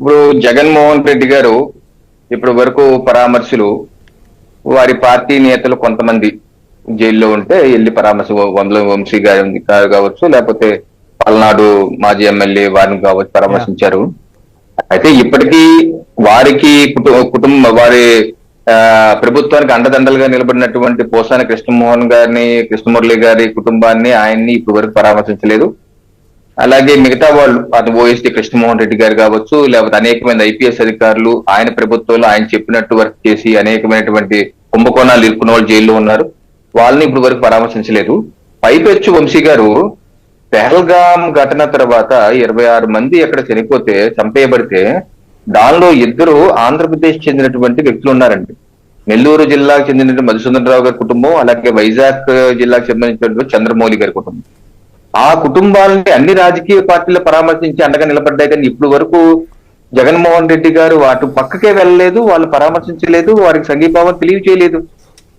ఇప్పుడు జగన్మోహన్ రెడ్డి గారు ఇప్పటి వరకు పరామర్శలు వారి పార్టీ నేతలు కొంతమంది జైల్లో ఉంటే వెళ్ళి పరామర్శ వందల వంశీ గారి గారు కావచ్చు లేకపోతే పల్నాడు మాజీ ఎమ్మెల్యే వారిని కావచ్చు పరామర్శించారు. అయితే ఇప్పటికీ వారికి కుటుంబ వారి ఆ, ప్రభుత్వానికి అండదండలుగా నిలబడినటువంటి పోసాని కృష్ణమోహన్ గారిని కృష్ణమురళి గారి కుటుంబాన్ని ఆయన్ని ఇప్పటి వరకు పరామర్శించలేదు. అలాగే మిగతా వాళ్ళు అది ఓఎస్డి కృష్ణమోహన్ రెడ్డి గారు కావచ్చు లేకపోతే అనేకమైన ఐపీఎస్ అధికారులు ఆయన ప్రభుత్వంలో ఆయన చెప్పినట్టు వర్క్ చేసి అనేకమైనటువంటి కుంభకోణాలు ఇరుక్కున్న వాళ్ళు జైల్లో ఉన్నారు. వాళ్ళని ఇప్పుడు వరకు పరామర్శించలేదు. పైపెచ్చు వంశీ గారు పెహల్గాం ఘటన తర్వాత ఇరవై ఆరు మంది అక్కడ చనిపోతే చంపేయబడితే దానిలో ఇద్దరు ఆంధ్రప్రదేశ్ చెందినటువంటి వ్యక్తులు ఉన్నారండి. నెల్లూరు జిల్లాకు చెందిన మధుసూదనరావు గారి కుటుంబం అలాగే వైజాగ్ జిల్లాకు సంబంధించినటువంటి చంద్రమౌళి గారి కుటుంబం. ఆ కుటుంబాలని అన్ని రాజకీయ పార్టీలు పరామర్శించి అండగా నిలబడ్డాయి కానీ ఇప్పుడు వరకు జగన్మోహన్ రెడ్డి గారు వాటి పక్కకే వెళ్ళలేదు వాళ్ళు పరామర్శించలేదు వారికి సంఘీభావం తెలియచేయలేదు.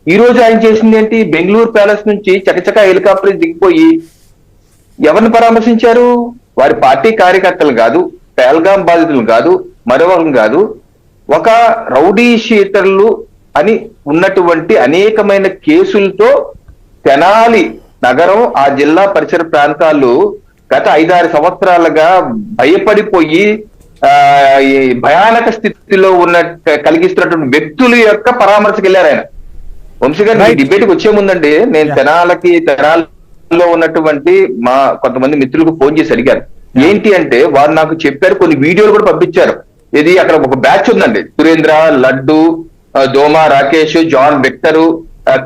ఈ రోజు ఆయన చేసింది ఏంటి? బెంగళూరు ప్యాలెస్ నుంచి చకచక హెలికాప్టర్ దిగిపోయి ఎవరిని పరామర్శించారు? వారి పార్టీ కార్యకర్తలు కాదు పేల్గాం బాధితులు కాదు మరొకరు కాదు ఒక రౌడీ షీటర్లు అని ఉన్నటువంటి అనేకమైన కేసులతో తెనాలి నగరం ఆ జిల్లా పరిసర ప్రాంతాలు గత ఐదారు సంవత్సరాలుగా భయపడిపోయి ఆ ఈ భయానక స్థితిలో ఉన్న కలిగిస్తున్నటువంటి వ్యక్తుల యొక్క పరామర్శకు వెళ్ళారు ఆయన. వంశీ గారు Right. డిబేట్కి వచ్చే ముందండి నేను. తెనాలకి తెనాలలో ఉన్నటువంటి మా కొంతమంది మిత్రులకు ఫోన్ చేసి అడిగారు ఏంటి అంటే వారు నాకు చెప్పారు కొన్ని వీడియోలు కూడా పంపించారు. ఇది అక్కడ ఒక బ్యాచ్ ఉందండి. సురేంద్ర లడ్డు దోమ రాకేష్ జాన్ విక్టర్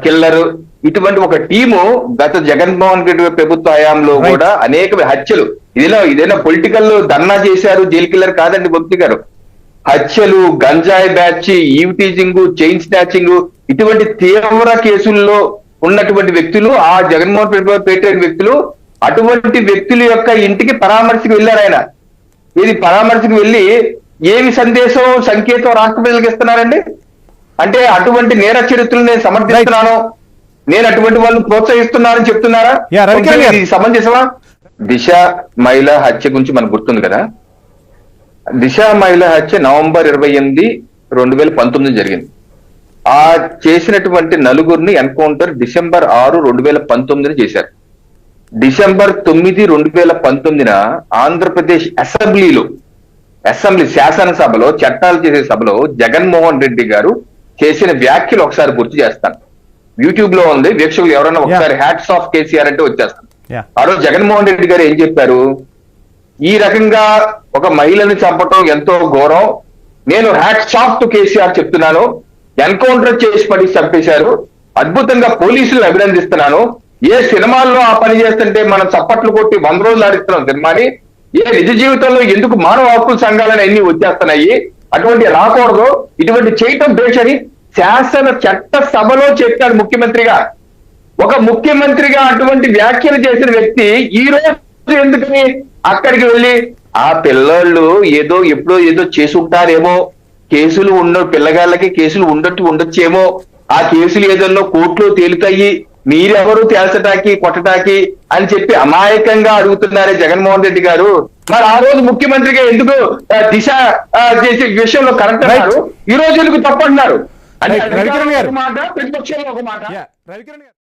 కిల్లర్ ఇటువంటి ఒక టీము గత జగన్మోహన్ రెడ్డి ప్రభుత్వ హయాంలో. కూడా అనేక హత్యలు. ఇదేనా ఇదేనా పొలిటికల్ ధర్నా చేశారు జైలు కిల్లర్ కాదండి భక్తి గారు. హత్యలు గంజాయి batch eve teasing chain snatching ఇటువంటి తీవ్ర కేసుల్లో ఉన్నటువంటి వ్యక్తులు ఆ జగన్మోహన్ రెడ్డి పెట్టిన వ్యక్తులు అటువంటి వ్యక్తుల యొక్క ఇంటికి పరామర్శకు వెళ్ళారు ఆయన. ఇది పరామర్శకు వెళ్ళి ఏమి సందేశం సంకేతం రాష్ట్ర ప్రజలకు ఇస్తున్నారండి? అంటే అటువంటి నేర చరిత్రలు నేను సమర్థిస్తున్నాను. నేను అటువంటి వాళ్ళని ప్రోత్సహిస్తున్నానని చెప్తున్నారా? సమంజసమా దిశ మహిళ హత్య గురించి మనకు గుర్తుంది కదా? దిశ మహిళ హత్య నవంబర్ ఇరవై ఎనిమిది రెండు వేల పంతొమ్మిది జరిగింది. ఆ చేసినటువంటి నలుగురిని ఎన్కౌంటర్ డిసెంబర్ ఆరు రెండు వేల పంతొమ్మిదిని చేశారు. డిసెంబర్ తొమ్మిది రెండు వేల పంతొమ్మిదిన ఆంధ్రప్రదేశ్ అసెంబ్లీలో అసెంబ్లీ శాసనసభలో చట్టాలు చేసే సభలో జగన్మోహన్ రెడ్డి గారు చేసిన వ్యాఖ్యలు ఒకసారి గుర్తు చేస్తాను. యూట్యూబ్లో ఉంది వీక్షకులు ఎవరైనా ఒకసారి హ్యాట్స్ ఆఫ్ కేసీఆర్ అంటే వచ్చేస్తాను. ఆ రోజు జగన్మోహన్ రెడ్డి గారు ఏం చెప్పారు? ఈ రకంగా ఒక మహిళని చంపటం ఎంతో ఘోరం. నేను హ్యాట్స్ ఆఫ్ టు కేసీఆర్ చెప్తున్నాను. ఎన్కౌంటర్ చేసి పడి చంపేశారు. అద్భుతంగా పోలీసులు అభినందిస్తున్నాను. ఏ సినిమాల్లో ఆ పని చేస్తుంటే మనం చప్పట్లు కొట్టి వంద రోజులు ఆడిస్తున్నాం సినిమాని? ఏ నిజ జీవితంలో ఎందుకు మానవ హక్కుల సంఘాలని అన్ని వచ్చేస్తున్నాయి? అటువంటి రాకూడదు. ఇటువంటి చేయటం బేషని శాసన చట్ట సభలో చెప్పాడు ముఖ్యమంత్రిగా. ఒక ముఖ్యమంత్రిగా అటువంటి వ్యాఖ్యలు చేసిన వ్యక్తి ఈ రోజు ఎందుకని అక్కడికి వెళ్ళి ఆ పిల్లోళ్ళు ఏదో ఎప్పుడో ఏదో చేసి ఉంటారేమో కేసులు ఉన్న పిల్లగాళ్ళకి కేసులు ఉండొట్టు ఉండొచ్చేమో ఆ కేసులు ఏదన్నా కోర్టులో తేలుతాయి మీరెవరు తేల్చటాకి కొట్టటాకి అని చెప్పి అమాయకంగా అడుగుతున్నారే జగన్మోహన్ రెడ్డి గారు. మరి ఆ రోజు ముఖ్యమంత్రిగా ఎందుకు దిశ విషయంలో కరెక్ట్ అన్నారు? ఈ రోజు ఎందుకు తప్పు అంటున్నారు? అంటే Right. రవికిరణ్ గారు. ఒక మాట ప్రతిపక్షంలో ఒక మాట. యా రవికిరణ్ గారు.